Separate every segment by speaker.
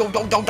Speaker 1: เจ้าเจ้า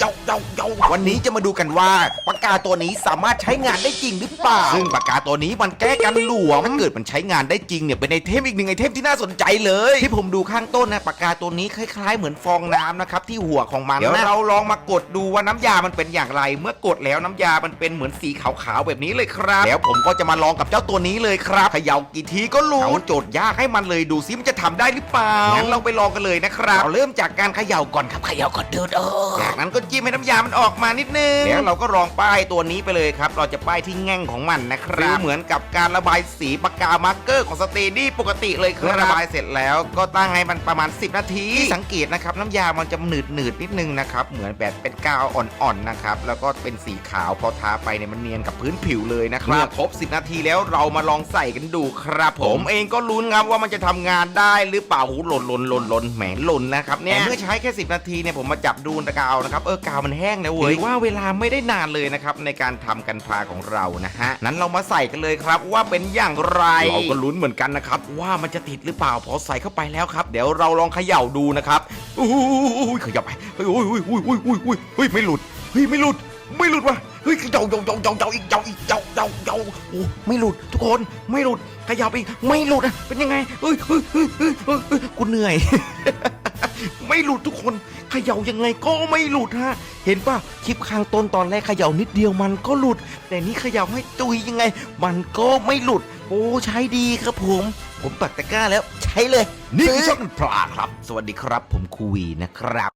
Speaker 1: เจ้า เจ้าอีกเจ้าอีกเจ้าเจ้าเจ้าวันนี้จะมาดูกันว่าปากกาตัวนี้สามารถใช้งานได้จริงหรือเปล่า ซึ่งปากกาตัวนี้มันแก้กันหลวมถ้าเกิดมันใช้งานได้จริงเนี่ยเป็นไอเทมอีกหนึ่งไอเทมที่น่าสนใจเลย ที่ผมดูข้างต้นนะปากกาตัวนี้คล้ายๆ เหมือนฟองน้ำนะครับที่หัวของมันเดี๋ยวเราลองมากดดูว่าน้ำยามันเป็นอย่างไร เมื่อกดแล้วน้ำยามันเป็นเหมือนสีขาวๆแบบนี้เลยครับ แล้วผมก็จะมาลองกับเจ้าตัวนี้เลยครับเขย่ากี่ทีก็รู้เอาโจทย์ยากให้มันเลยดูซิมันจะทำได้หรือเปล่างั้นเราไปลองกันเลยนะครับเราเริ่มจากการเขย่าก่อนครับเขย่าก่อนเดินเออจากนั้นก็จิ้มให้น้ำยามันออกมานิดนึงแล้วเราก็ลองป้ายตัวนี้ไปเลยครับ เราจะป้ายที่แง่งของมันนะครับเหมือนกับการระบายสีปากกามาร์กเกอร์ของสเตดี้ปกติเลยครับเมื่อระบายเสร็จแล้วก็ตั้งให้มันประมาณ 10 นาทีที่สังเกตนะครับน้ำยามันจะหนืดหนืดๆนิดนึงนะครับเหมือนแบบเป็นกาวอ่อนๆนะครับแล้วก็เป็นสีขาวพอทาไปเนี่ยมันเนียนกับพื้นผิวเลยนะครับเมื่อครบ 10 นาทีแล้วเรามาลองใส่กันดูครับ ผมเองก็ลุ้นครับว่ามันจะทำงานได้หรือเปล่าหูหล่นหล่นหล่นหล่นแหมหล่นนะครับเนี่ยเมื่อใช้แค่ 10 นาทีเนี่ยผมมาจับดูตะกาวนะครับเออกาวมันแห้งแล้วเว้ยถือว่าเวลาไม่ได้นานเลยนะครับในการทำกันพาของเรานะฮะนั้นเรามาใส่กันเลยครับว่าเป็นอย่างไร เราก็ลุ้นเหมือนกันนะครับ ว่ามันจะติดหรือเปล่าพอใส่เข้าไปแล้วครับ เดี๋ยวเราลองเขย่าดูนะครับอู้ยขยับไปเฮ้ยอุ้ยอุ้ยอุ้ยอุ้ยอุ้ยอุ้ยเฮ้ยไม่หลุดเฮ้ยไม่หลุด ไม่หลุดว่ะเฮ้ยเจ้าเจ้าเจ้าเจ้าเจ้าอีกเจ้าอีกเจ้าเจ้าเจ้าโอ้ไม่หลุดทุกคนไม่หลุดขยับอีกไม่หลุดอะเป็นยังไงเฮ้ยเฮ้ยเฮ้ยเฮ้ยเฮ้ยเฮ้ยกูเหนื่อย ไม่หลุดทุกคนเขย่ายังไงก็ไม่หลุดฮะ เห็นป่ะคลิปข้างต้นตอนแรกเขย่านิดเดียวมันก็หลุด แต่นี่เขย่าให้ตุยยังไง มันก็ไม่หลุด โอ้ใช้ดีครับผม ผมปักตะกร้าแล้วใช้เลย นี่คือช่องพลาครับ สวัสดีครับ ผมคูวีนะครับ